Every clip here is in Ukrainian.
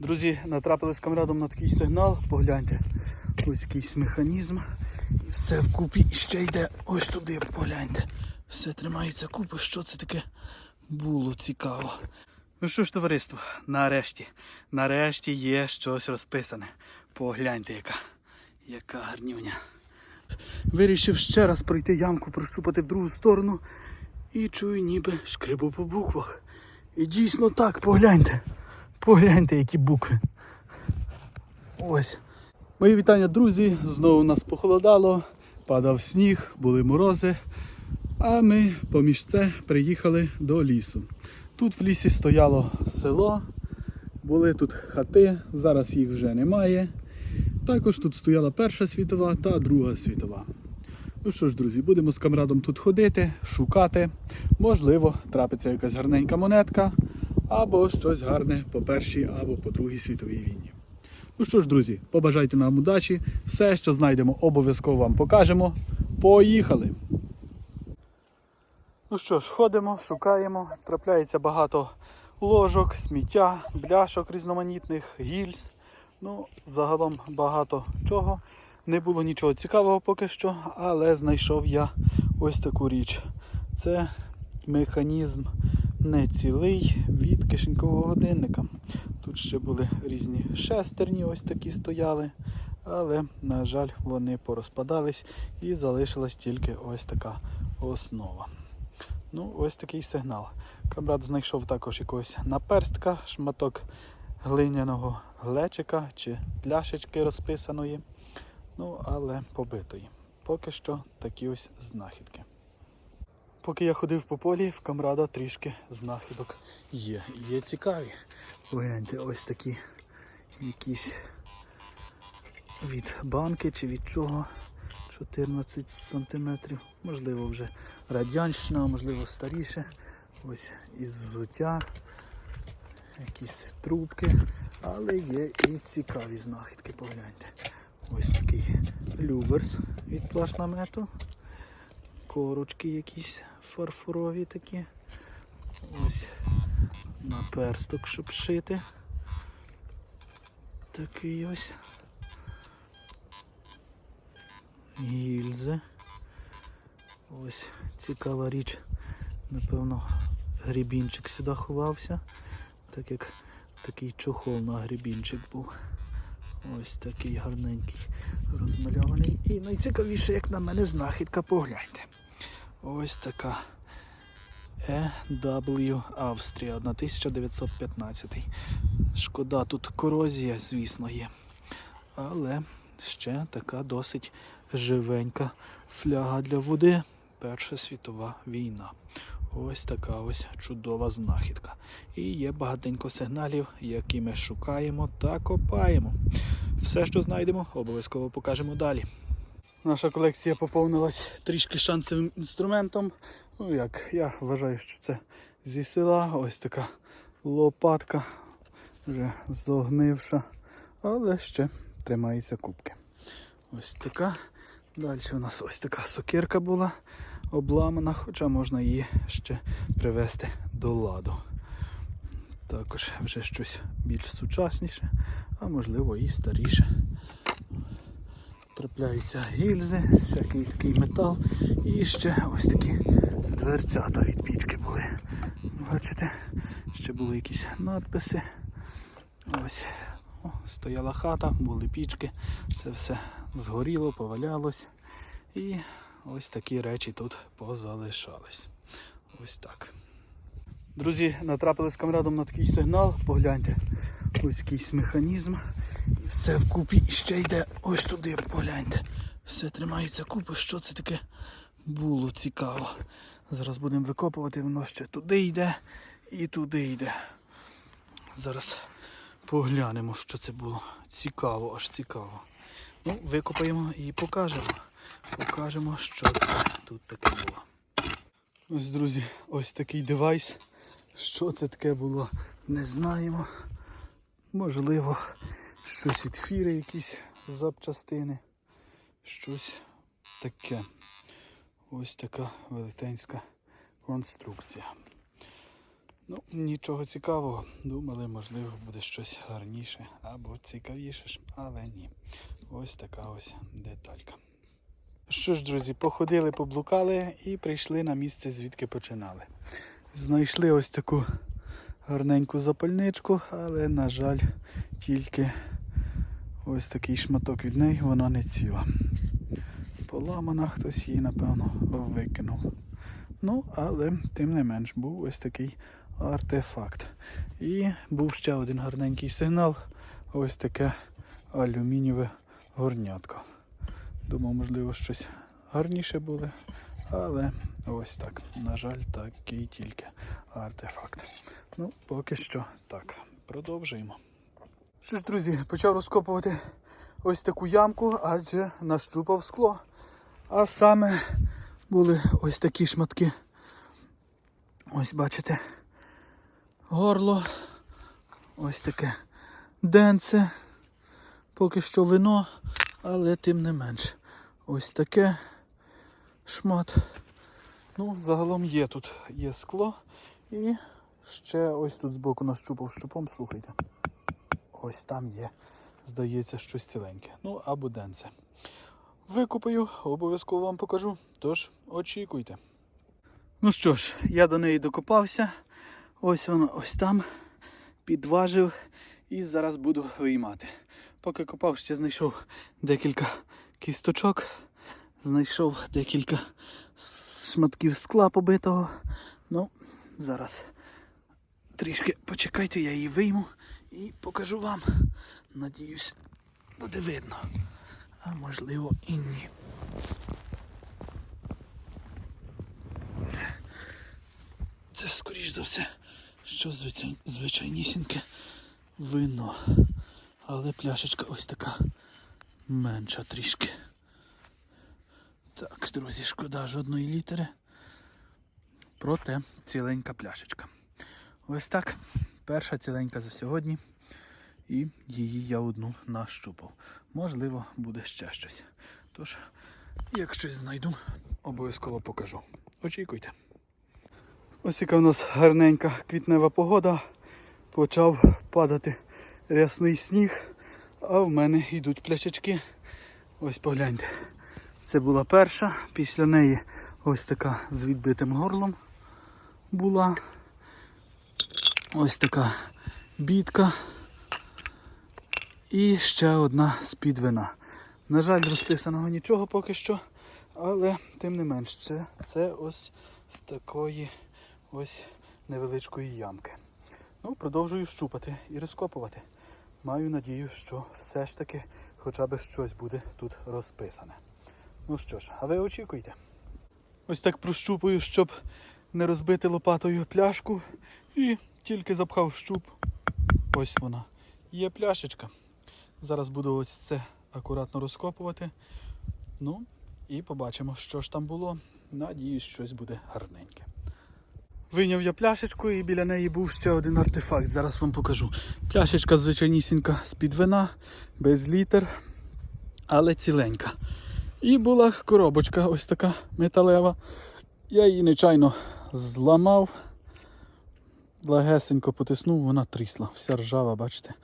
Друзі, натрапили з камрадом на такий сигнал. Погляньте. Ось якийсь механізм. І все вкупі і ще йде ось туди, погляньте. Все тримається купи. Що це таке було цікаво. Ну що ж, товариство, нарешті, нарешті є щось розписане. Погляньте, яка, яка гарнюня. Вирішив ще раз пройти ямку, приступити в другу сторону. І чую, ніби шкрибу по буквах. І дійсно так, погляньте. Погляньте, які букви. Ось. Мої вітання, друзі. Знову нас похолодало, падав сніг, були морози. А ми поміж це приїхали до лісу. Тут в лісі стояло село, були тут хати, зараз їх вже немає. Також тут стояла Перша світова та Друга світова. Ну що ж, друзі, будемо з камрадом тут ходити, шукати. Можливо, трапиться якась гарненька монетка, або щось гарне по першій або по другій світовій війні. Ну що ж, друзі, побажайте нам удачі. Все, що знайдемо, обов'язково вам покажемо. Поїхали! Ну що ж, ходимо, шукаємо. Трапляється багато ложок, сміття, бляшок різноманітних, гільз. Ну, загалом багато чого. Не було нічого цікавого поки що, але знайшов я ось таку річ. Це механізм не цілий від кишенькового годинника. Тут ще були різні шестерні, ось такі стояли. Але, на жаль, вони порозпадались і залишилась тільки ось така основа. Ну, ось такий сигнал. Камрад знайшов також якогось наперстка, шматок глиняного глечика чи пляшечки розписаної. Ну, але побитої. Поки що такі ось знахідки. Поки я ходив по полі, в камрада трішки знахідок є. Є цікаві. Погляньте, ось такі якісь від банки чи від чого. 14 сантиметрів, можливо, вже радянщина, можливо старіше. Ось із взуття, якісь трубки, але є і цікаві знахідки, погляньте. Ось такий люверс від плашнамету. Корочки якісь фарфорові такі. Ось наперсток, щоб шити. Такий ось. Гільзи. Ось цікава річ. Напевно, грібінчик сюди ховався, так як такий чохол на грібінчик був. Ось такий гарненький розмальований. І найцікавіше, як на мене, знахідка, погляньте. Ось така EW Австрія 1915. Шкода, тут корозія, звісно, є. Але ще така досить живенька фляга для води. Перша світова війна. Ось така ось чудова знахідка. І є багатенько сигналів, які ми шукаємо та копаємо. Все, що знайдемо, обов'язково покажемо далі. Наша колекція поповнилась трішки шансовим інструментом. Ну як, я вважаю, що це зі села. Ось така лопатка, вже зогнивша, але ще тримається кубки. Ось така. Далі у нас ось така сокирка була обламана, хоча можна її ще привести до ладу. Також вже щось більш сучасніше, а можливо і старіше. Трапляються гільзи, всякий такий метал. І ще ось такі дверцята від пічки були. Бачите, ще були якісь надписи. Ось О, стояла хата, були пічки, це все згоріло, повалялось. І ось такі речі тут позалишались. Ось так. Друзі, натрапили з камрадом на такий сигнал, погляньте. Ось якийсь механізм. І все вкупі і ще йде ось туди, погляньте. Все тримається купи. Що це таке було цікаво. Зараз будемо викопувати, воно ще туди йде і туди йде. Зараз поглянемо, що це було. Цікаво, аж цікаво. Ну, викопаємо і покажемо. Покажемо, що це тут таке було. Ось, друзі, ось такий девайс. Що це таке було, не знаємо. Можливо, щось від фіри, якісь запчастини. Щось таке. Ось така велетенська конструкція. Ну, нічого цікавого. Думали, можливо, буде щось гарніше або цікавіше, але ні. Ось така ось деталька. Що ж, друзі, походили, поблукали і прийшли на місце, звідки починали. Знайшли ось таку гарненьку запальничку, але, на жаль, тільки ось такий шматок від неї, вона не ціла. Поламана, хтось її, напевно, викинув. Ну, але тим не менш був ось такий артефакт. І був ще один гарненький сигнал. Ось таке алюмінієве горнятко. Думав, можливо, щось гарніше буде. Але ось так. На жаль, такий тільки артефакт. Ну, поки що так. Продовжуємо. Що ж, друзі, почав розкопувати ось таку ямку, адже нащупав скло. А саме були ось такі шматки. Ось бачите. Горло. Ось таке денце. Поки що вино, але тим не менш. Ось таке шмат. Ну, загалом є тут є скло. І ще ось тут збоку нащупав щупом, слухайте. Ось там є, здається, щось ціленьке. Ну, або денце. Викупаю, обов'язково вам покажу. Тож очікуйте. Ну що ж, я до неї докопався. Ось воно ось там. Підважив і зараз буду виймати. Поки копав, ще знайшов декілька кісточок, знайшов декілька шматків скла побитого. Ну, зараз трішки почекайте, я її вийму і покажу вам. Надіюсь, буде видно. А можливо і ні. Це скоріш за все, що звичайнісіньке вино. Але пляшечка ось така менша трішки. Так, друзі, шкода жодної літери. Проте ціленька пляшечка. Ось так. Перша ціленька за сьогодні. І її я одну нащупав. Можливо, буде ще щось. Тож, як щось знайду, обов'язково покажу. Очікуйте. Ось яка в нас гарненька квітнева погода. Почав падати рясний сніг, а в мене йдуть пляшечки. Ось погляньте. Це була перша, після неї ось така з відбитим горлом була. Ось така бітка. І ще одна з-під вина. На жаль, розписаного нічого поки що, але тим не менш, це, це ось з такої ось невеличкої ямки. Ну, продовжую щупати і розкопувати. Маю надію, що все ж таки хоча б щось буде тут розписане. Ну що ж, а ви очікуйте. Ось так прощупую, щоб не розбити лопатою пляшку. І тільки запхав щуп. Ось вона. Є пляшечка. Зараз буду ось це акуратно розкопувати. Ну, і побачимо, що ж там було. Надіюсь, щось буде гарненьке. Вийняв я пляшечку і біля неї був ще один артефакт. Зараз вам покажу. Пляшечка звичайнісінька з-під вина, без літер, але ціленька. І була коробочка ось така металева. Я її нечайно зламав, легесенько потиснув, вона трісла. Вся ржава, бачите,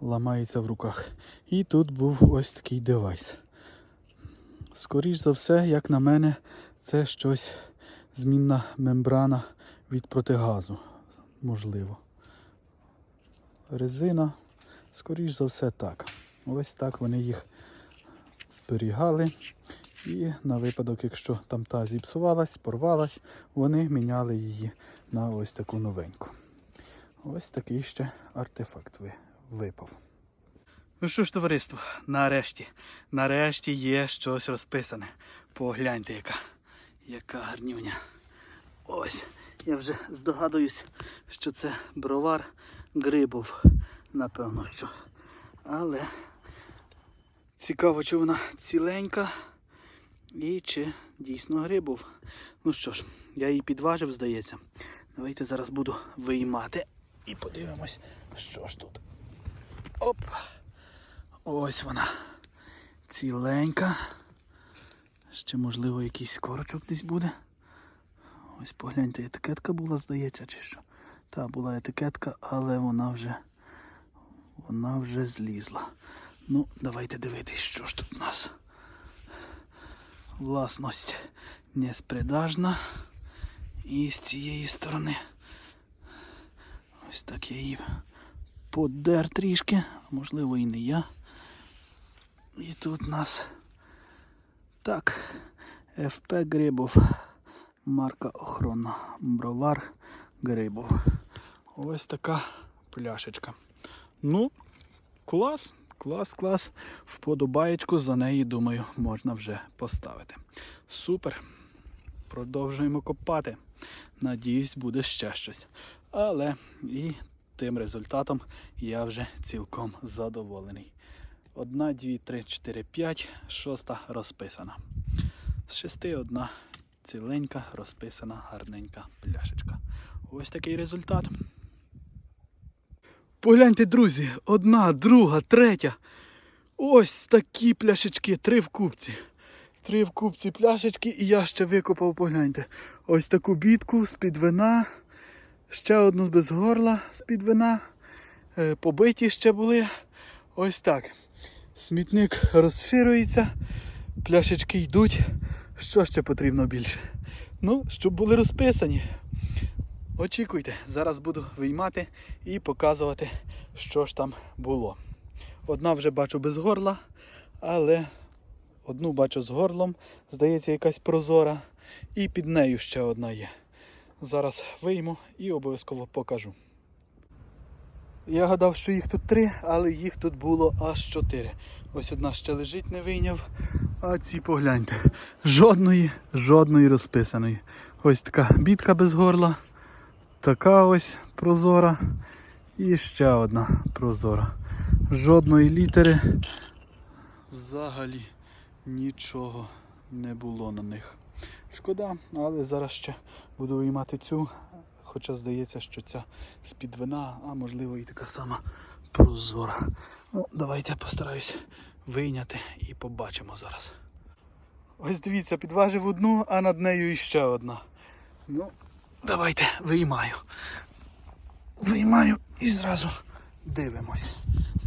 ламається в руках. І тут був ось такий девайс. Скоріш за все, як на мене, це щось змінна мембрана від протигазу. Можливо. Резина. Скоріш за все так. Ось так вони їх зберігали. І на випадок, якщо там та зіпсувалась, порвалась, вони міняли її на ось таку новеньку. Ось такий ще артефакт випав. Ну що ж, товариство, нарешті, нарешті є щось розписане. Погляньте, яка, яка гарнюня. Ось, я вже здогадуюсь, що це бровар грибов, напевно що. Але цікаво, чи вона ціленька і чи дійсно грибов. Ну що ж, я її підважив, здається. Давайте зараз буду виймати і подивимось, що ж тут. Оп! Ось вона. Ціленька. Ще, можливо, якийсь корочок десь буде. Ось погляньте, етикетка була, здається, чи що. Та була етикетка, але вона вже вона вже злізла. Ну, давайте дивитись, що ж тут у нас. Власність неспридажна. І з цієї сторони. Ось так я її подер трішки, а можливо і не я. І тут у нас так, ФП Грибов. Марка охорона. Бровар Грибов. Ось така пляшечка. Ну, клас, клас, клас. Вподобаєчку за неї, думаю, можна вже поставити. Супер. Продовжуємо копати. Надіюсь, буде ще щось. Але і тим результатом я вже цілком задоволений. Одна, дві, три, чотири, п'ять, шоста розписана. З шести одна ціленька, розписана, гарненька пляшечка. Ось такий результат. Погляньте, друзі, одна, друга, третя. Ось такі пляшечки, три в купці. Три в купці пляшечки і я ще викопав, погляньте. Ось таку бітку з-під вина. Ще одну без горла з-під вина. Е, Побиті ще були. Ось так. Смітник розширюється, пляшечки йдуть. Що ще потрібно більше? Ну, щоб були розписані. Очікуйте, зараз буду виймати і показувати, що ж там було. Одна вже бачу без горла, але одну бачу з горлом, здається, якась прозора. І під нею ще одна є. Зараз вийму і обов'язково покажу. Я гадав, що їх тут три, але їх тут було аж чотири. Ось одна ще лежить, не вийняв. А ці погляньте. Жодної, жодної розписаної. Ось така бітка без горла. Така ось прозора. І ще одна прозора. Жодної літери. Взагалі нічого не було на них. Шкода, але зараз ще буду виймати цю. Хоча здається, що ця з-під вина, а можливо і така сама прозора. Ну, давайте постараюсь вийняти і побачимо зараз. Ось дивіться, підважив одну, а над нею іще одна. Ну, давайте виймаю. Виймаю і зразу дивимось.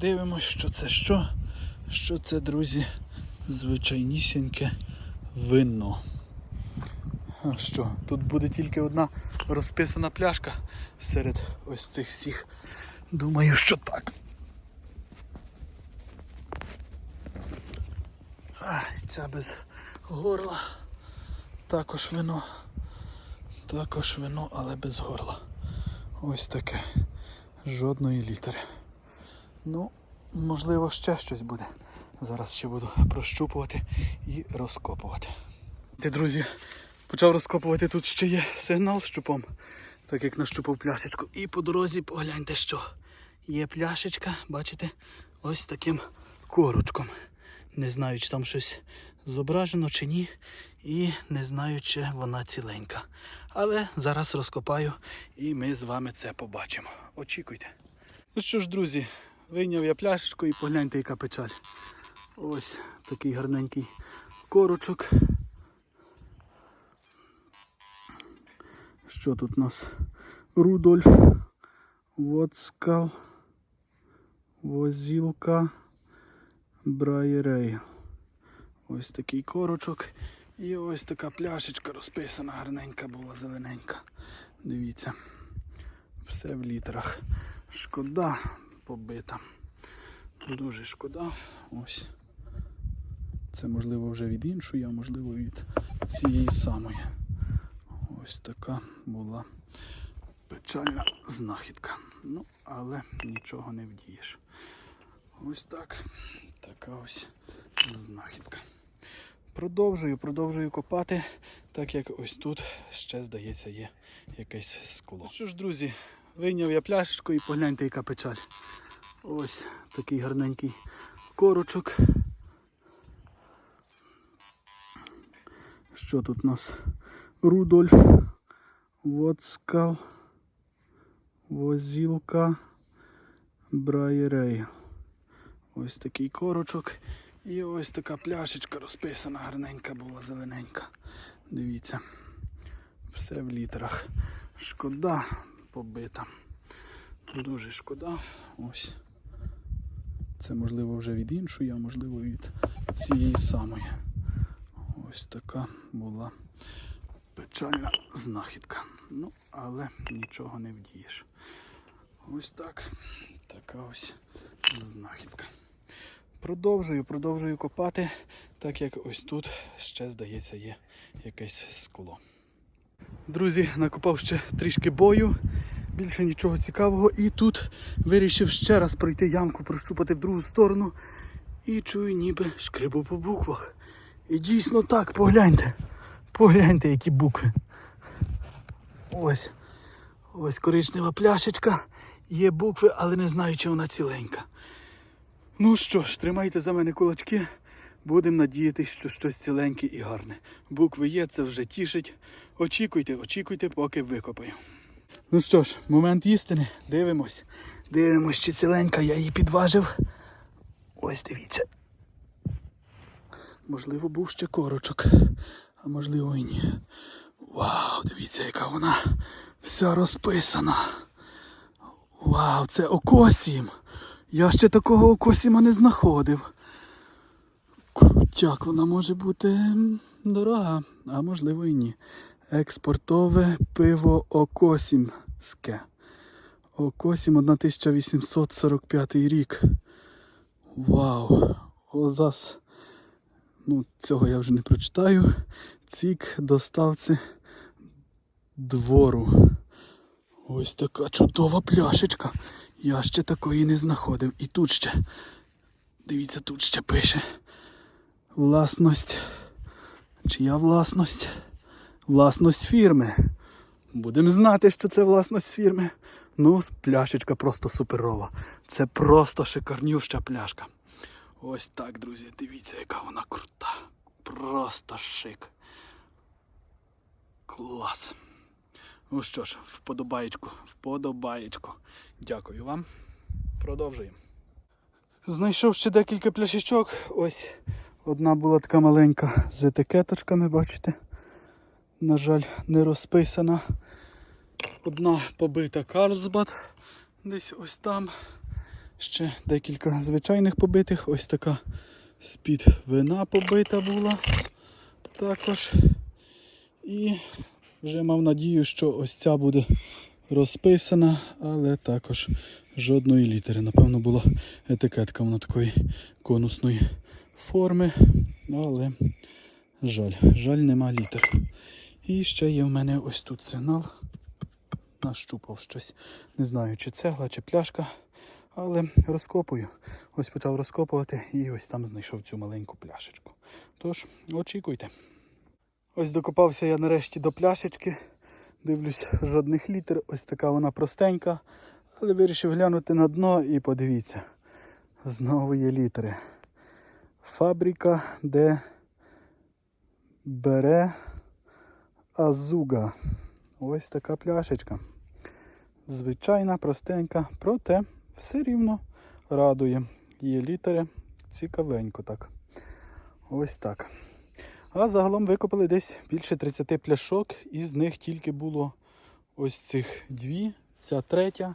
Дивимось, що це що. Що це, друзі, звичайнісіньке вино. А що? Тут буде тільки одна розписана пляшка серед ось цих всіх. Думаю, що так. Ай, ця без горла. Також вино. Також вино, але без горла. Ось таке. Жодної літери. Ну, можливо, ще щось буде. Зараз ще буду прощупувати і розкопувати. Ти, друзі, почав розкопувати тут ще є сигнал з щупом, так як нащупав пляшечку. І по дорозі погляньте, що є пляшечка, бачите, ось таким корочком. Не знаю, чи там щось зображено чи ні. І не знаю, чи вона ціленька. Але зараз розкопаю і ми з вами це побачимо. Очікуйте. Ну що ж, друзі, вийняв я пляшечку і погляньте, яка печаль. Ось такий гарненький корочок. Що тут у нас? Рудольф, Воцкал, Возілка, Брайерей. Ось такий корочок. І ось така пляшечка розписана, гарненька була, зелененька. Дивіться. Все в літерах. Шкода побита. Дуже шкода. Ось. Це можливо вже від іншої, а можливо від цієї самої. Ось така була печальна знахідка. Ну, але нічого не вдієш. Ось так. Така ось знахідка. Продовжую, продовжую копати, так як ось тут ще, здається, є якесь скло. Ну Що ж, друзі, вийняв я пляшечку і погляньте, яка печаль. Ось такий гарненький корочок. Що тут у нас? Рудольф, Воцкал, Возілка, Брайерей. Ось такий корочок. І ось така пляшечка розписана, гарненька була, зелененька. Дивіться. Все в літерах. Шкода побита. Дуже шкода. Ось. Це можливо вже від іншої, а можливо від цієї самої. Ось така була печальна знахідка. Ну, але нічого не вдієш. Ось так. Така ось знахідка. Продовжую, продовжую копати, так як ось тут ще, здається, є якесь скло. Друзі, накопав ще трішки бою, більше нічого цікавого. І тут вирішив ще раз пройти ямку, прощупати в другу сторону. І чую, ніби шкрибу по буквах. І дійсно так, погляньте. Погляньте, які букви. Ось. Ось коричнева пляшечка. Є букви, але не знаю, чи вона ціленька. Ну що ж, тримайте за мене кулачки. Будемо надіятися, що щось ціленьке і гарне. Букви є, це вже тішить. Очікуйте, очікуйте, поки викопаю. Ну що ж, момент істини. Дивимось. Дивимось, чи ціленька, я її підважив. Ось дивіться. Можливо, був ще корочок, а можливо і ні. Вау, дивіться, яка вона вся розписана. Вау, це окосім. Я ще такого окосіма не знаходив. Крутяк, вона може бути дорога, а можливо і ні. Експортове пиво Окосімське. Окосім 1845 рік. Вау! Озас. Ну, цього я вже не прочитаю. Цік доставці двору. Ось така чудова пляшечка. Я ще такої не знаходив. І тут ще. Дивіться, тут ще пише. Власність. Чия власність? Власність фірми. Будемо знати, що це власність фірми. Ну, пляшечка просто суперова. Це просто шикарнюща пляшка. Ось так, друзі, дивіться, яка вона крута. Просто шик. Клас. Ну що ж, вподобаєчку, вподобаєчку. Дякую вам. Продовжуємо. Знайшов ще декілька пляшечок. Ось одна була така маленька з етикеточками, бачите. На жаль, не розписана. Одна побита Карлсбад. Десь ось там. Ще декілька звичайних побитих. Ось така з-під вина побита була. Також. І вже мав надію, що ось ця буде розписана, але також жодної літери. Напевно, була етикетка вона такої конусної форми. Але жаль, жаль, нема літер. І ще є в мене ось тут сигнал. Нащупав щось. Не знаю, чи цегла, чи пляшка. Але розкопую. Ось почав розкопувати і ось там знайшов цю маленьку пляшечку. Тож, очікуйте. Ось докопався я нарешті до пляшечки. Дивлюсь, жодних літер. Ось така вона простенька. Але вирішив глянути на дно і подивіться. Знову є літери. Фабрика, де бере Азуга. Ось така пляшечка. Звичайна, простенька, проте все рівно радує. Є літери цікавенько так. Ось так. А загалом викопали десь більше 30 пляшок, і з них тільки було ось цих дві, ця третя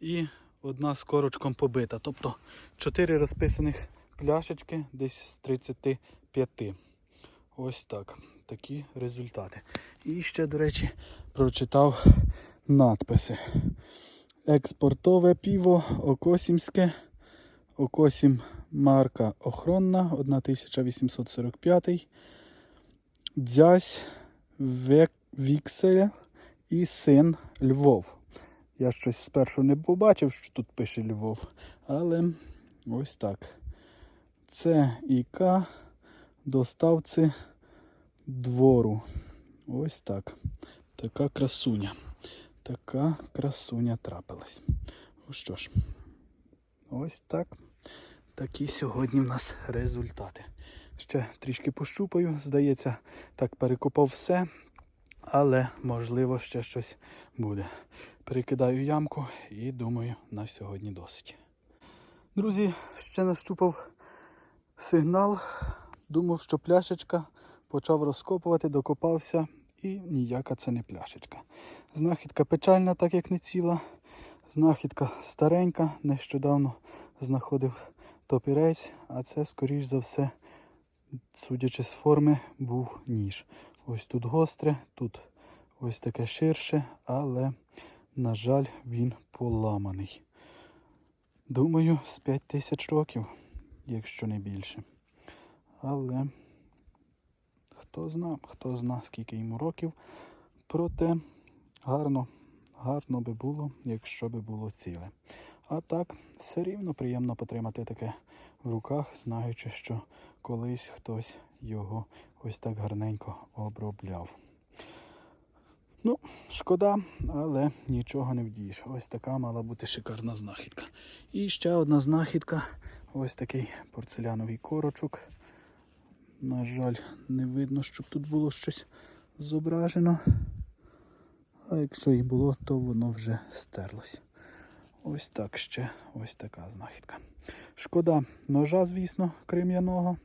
і одна з корочком побита. Тобто 4 розписаних пляшечки десь з 35. Ось так. Такі результати. І ще, до речі, прочитав надписи. Експортове піво Окосімське. Окосім марка охоронна 1845. Дзязь Век- Віксель і син Львов. Я щось спершу не побачив, що тут пише Львов, але ось так. Це ІК доставці двору. Ось так. Така красуня. Така красуня трапилась. Ну що ж, ось так. Такі сьогодні в нас результати. Ще трішки пощупаю, здається, так перекопав все, але можливо ще щось буде. Перекидаю ямку і думаю, на сьогодні досить. Друзі, ще нащупав сигнал. Думав, що пляшечка почав розкопувати, докопався І ніяка це не пляшечка. Знахідка печальна, так як не ціла. Знахідка старенька. Нещодавно знаходив топірець, а це, скоріш за все, судячи з форми, був ніж. Ось тут гостре, тут ось таке ширше, але, на жаль, він поламаний. Думаю, з 5 тисяч років, якщо не більше. Але хто зна, хто зна, скільки йому років. Проте гарно, гарно би було, якщо би було ціле. А так, все рівно приємно потримати таке в руках, знаючи, що колись хтось його ось так гарненько обробляв. Ну, шкода, але нічого не вдієш. Ось така мала бути шикарна знахідка. І ще одна знахідка ось такий порцеляновий корочок. На жаль, не видно, щоб тут було щось зображено. А якщо і було, то воно вже стерлось. Ось так ще ось така знахідка. Шкода ножа, звісно, крем'яного,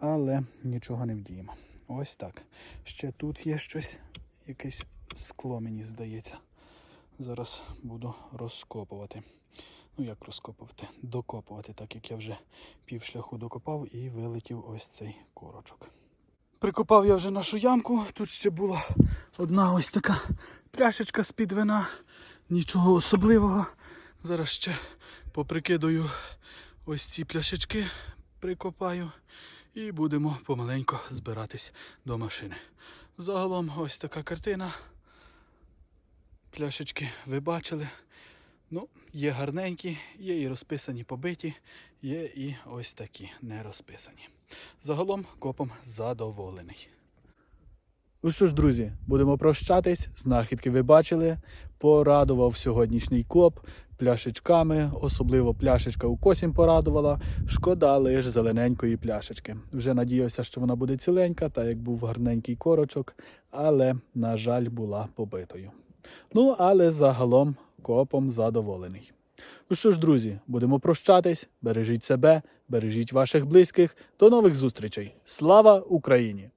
але нічого не вдіємо. Ось так. Ще тут є щось, якесь скло, мені здається. Зараз буду розкопувати. Ну, як розкопувати? Докопувати, так як я вже пів шляху докопав і вилетів ось цей корочок. Прикопав я вже нашу ямку. Тут ще була одна ось така пляшечка з-під вина. Нічого особливого. Зараз ще поприкидаю ось ці пляшечки, прикопаю і будемо помаленько збиратись до машини. Загалом ось така картина. Пляшечки ви бачили. Ну, є гарненькі, є і розписані побиті, є і ось такі не розписані. Загалом копом задоволений. Ну що ж, друзі, будемо прощатись. Знахідки ви бачили. Порадував сьогоднішній коп пляшечками, особливо пляшечка у косім порадувала. Шкода лиш зелененької пляшечки. Вже надіявся, що вона буде ціленька, та як був гарненький корочок, але, на жаль, була побитою. Ну, але загалом копом задоволений. Ну що ж, друзі, будемо прощатись. Бережіть себе, бережіть ваших близьких. До нових зустрічей. Слава Україні!